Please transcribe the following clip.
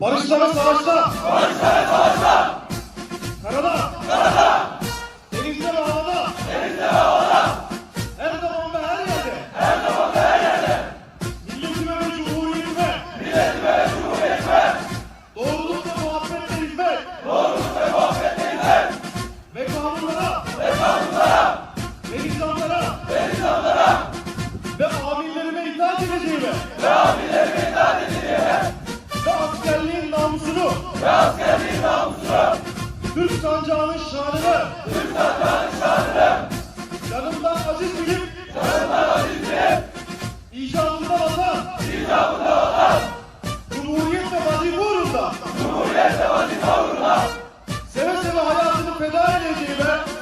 Barışta ve savaşta. Barışta ve savaşta. Karada. Karada. Denizde ve havada. Denizde ve havada. Her zaman ve her yerde. Her zaman ve her yerde. Milletime ve cumhuriyetime. Milletime ve cumhuriyetime. Doğruluk ve muhabbetle hizmet. Doğruluk ve muhabbetle hizmet. Ve kanunlara. Ve kanunlara. Ve nizamlara. Ve nizamlara. Ve amirlerime edeceğime. Ve askerliğin namusunu Ve askerliğin namusunu Türk sancağının şanını Türk sancağının şanını Yanımdan aziz bilip Yanımdan aziz bilip İcabında vatan. İcabında vatan Cumhuriyet ve vazife uğrunda. Cumhuriyet vazife uğrunda Seve seve hayatını feda edeceğime